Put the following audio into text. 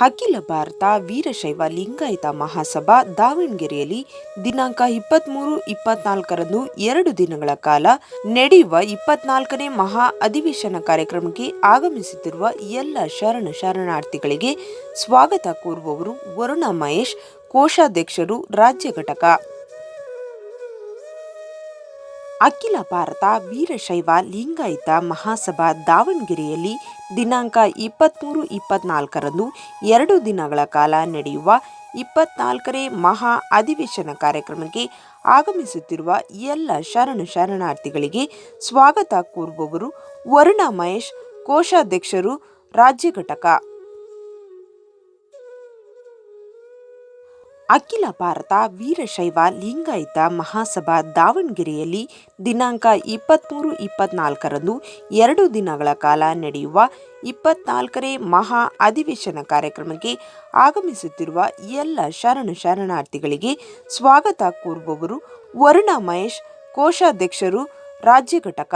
ಅಖಿಲ ಭಾರತ ವೀರಶೈವ ಲಿಂಗಾಯತ ಮಹಾಸಭಾ ದಾವಣಗೆರೆಯಲ್ಲಿ ದಿನಾಂಕ ಇಪ್ಪತ್ತ್ಮೂರು ಇಪ್ಪತ್ನಾಲ್ಕರಂದು ಎರಡು ದಿನಗಳ ಕಾಲ ನಡೆಯುವ ಇಪ್ಪತ್ನಾಲ್ಕನೇ ಮಹಾ ಅಧಿವೇಶನ ಕಾರ್ಯಕ್ರಮಕ್ಕೆ ಆಗಮಿಸುತ್ತಿರುವ ಎಲ್ಲ ಶರಣ ಶರಣಾರ್ಥಿಗಳಿಗೆ ಸ್ವಾಗತ ಕೋರುವವರು ವರುಣ ಮಹೇಶ್, ಕೋಶಾಧ್ಯಕ್ಷರು, ರಾಜ್ಯ ಘಟಕ. ಅಖಿಲ ಭಾರತ ವೀರಶೈವ ಲಿಂಗಾಯತ ಮಹಾಸಭಾ ದಾವಣಗೆರೆಯಲ್ಲಿ ದಿನಾಂಕ ಇಪ್ಪತ್ತ್ಮೂರು ಇಪ್ಪತ್ನಾಲ್ಕರಂದು ಎರಡು ದಿನಗಳ ಕಾಲ ನಡೆಯುವ ಇಪ್ಪತ್ನಾಲ್ಕನೇ ಮಹಾ ಅಧಿವೇಶನ ಕಾರ್ಯಕ್ರಮಕ್ಕೆ ಆಗಮಿಸುತ್ತಿರುವ ಎಲ್ಲ ಶರಣ ಶರಣಾರ್ಥಿಗಳಿಗೆ ಸ್ವಾಗತ ಕೋರುವವರು ವರುಣ ಮಹೇಶ್, ಕೋಶಾಧ್ಯಕ್ಷರು, ರಾಜ್ಯ ಘಟಕ ಅಖಿಲ ಭಾರತ ವೀರಶೈವ ಲಿಂಗಾಯತ ಮಹಾಸಭಾ ದಾವಣಗೆರೆಯಲ್ಲಿ ದಿನಾಂಕ ಇಪ್ಪತ್ತ್ಮೂರು ಇಪ್ಪತ್ನಾಲ್ಕರಂದು ಎರಡು ದಿನಗಳ ಕಾಲ ನಡೆಯುವ ಇಪ್ಪತ್ನಾಲ್ಕನೇ ಮಹಾ ಅಧಿವೇಶನ ಕಾರ್ಯಕ್ರಮಕ್ಕೆ ಆಗಮಿಸುತ್ತಿರುವ ಎಲ್ಲ ಶರಣ ಶರಣಾರ್ಥಿಗಳಿಗೆ ಸ್ವಾಗತ ಕೋರುವವರು ವರುಣ ಮಹೇಶ್, ಕೋಶಾಧ್ಯಕ್ಷರು, ರಾಜ್ಯ ಘಟಕ